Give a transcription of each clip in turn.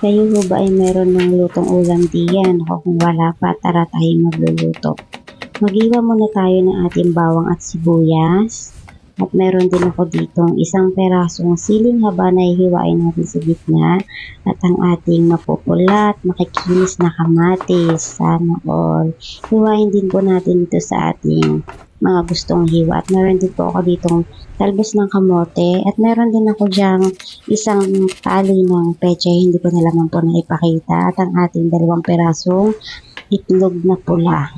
Kayo ho ba ay meron ng lutong ulam diyan? Ako kung wala pa, tara tayo magluluto. Magiwa muna tayo ng ating bawang at sibuyas. At meron din ako ditong isang perasong siling haba na hihiwain natin sa gitna. At ang ating mapupulat, makikinis na kamatis. Sana all. Hiwain din po natin ito sa ating mga gustong hiwa. At meron din po ako ditong talbos ng kamote. At meron din ako diyang isang tali ng peche. Hindi ko na naman po na ipakita. At ang ating dalawang perasong itlog na pula.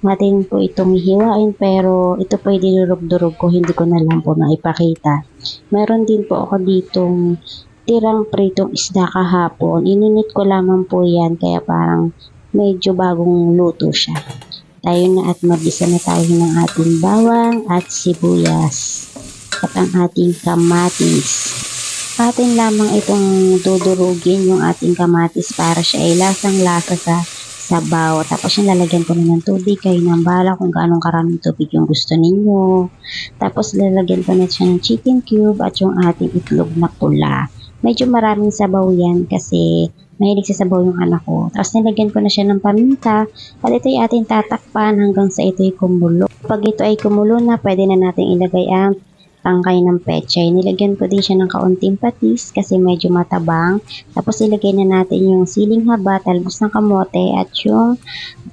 Natin po itong hiwain pero ito po ay dinurog-durog ko. Hindi ko na lang po na ipakita. Meron din po ako ditong tirang pritong isda kahapon. Ininit ko lamang po yan kaya parang medyo bagong luto siya. Tayo na at mabisa na tayo ng ating bawang at sibuyas at ang ating kamatis. Atin lamang itong dudurugin yung ating kamatis para siya ay lasang-lasa sa sabaw. Tapos yung lalagyan ko na ng tubig. Kayo nang bala kung gaano karaming tubig yung gusto ninyo. Tapos lalagyan ko na siya ng chicken cube at yung ating itlog na pula. Medyo maraming sabaw yan kasi mahilig sa sabaw yung anak ko. Tapos nilagyan ko na siya ng paminta at ito ay ating tatakpan hanggang sa ito ay kumulo. Pag ito ay kumulo na, pwede na natin ilagay ang tangkay ng pechay. Nilagyan ko din siya ng kaunting patis kasi medyo matabang. Tapos ilagay na natin yung siling haba, talbos ng kamote at yung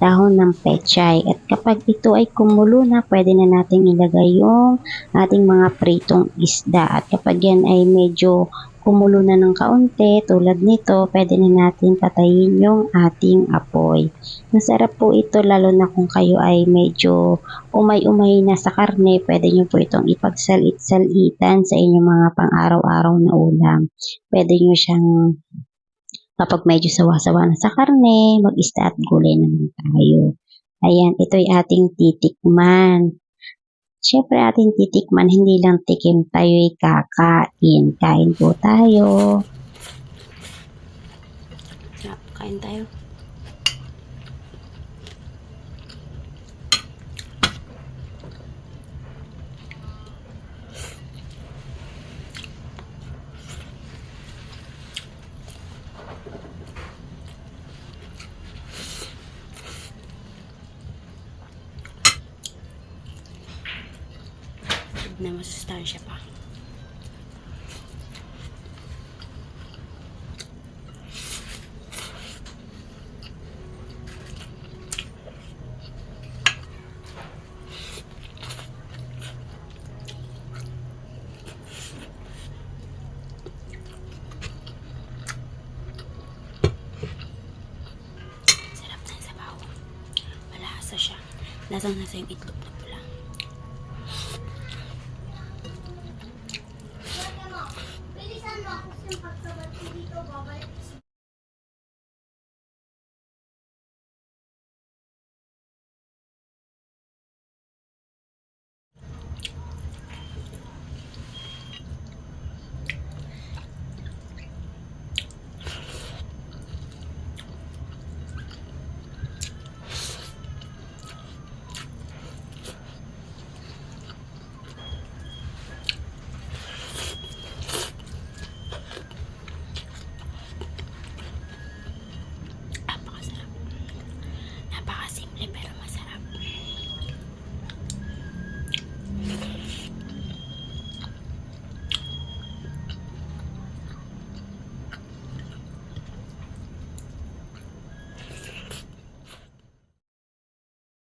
dahon ng pechay. At kapag ito ay kumulo na, pwede na natin ilagay yung ating mga pritong isda. At kapag yan ay medyo kumulo na ng kaunti, tulad nito, pwede na natin patayin yung ating apoy. Masarap po ito lalo na kung kayo ay medyo umay-umay na sa karne, pwede nyo po itong ipagsalit-salitan sa inyong mga pang-araw-araw na ulam. Pwede nyo siyang kapag medyo sawa-sawa na sa karne, mag-isda at gulay naman tayo. Ayan, ito ay ating titikman. Siyempre ating titikman, hindi lang tikim tayo ay kakain. Kain po tayo. Kain tayo. Na masustansya pa. Sarap na sa bawo. Malasa siya. Lasang nasa yung itlog tomando a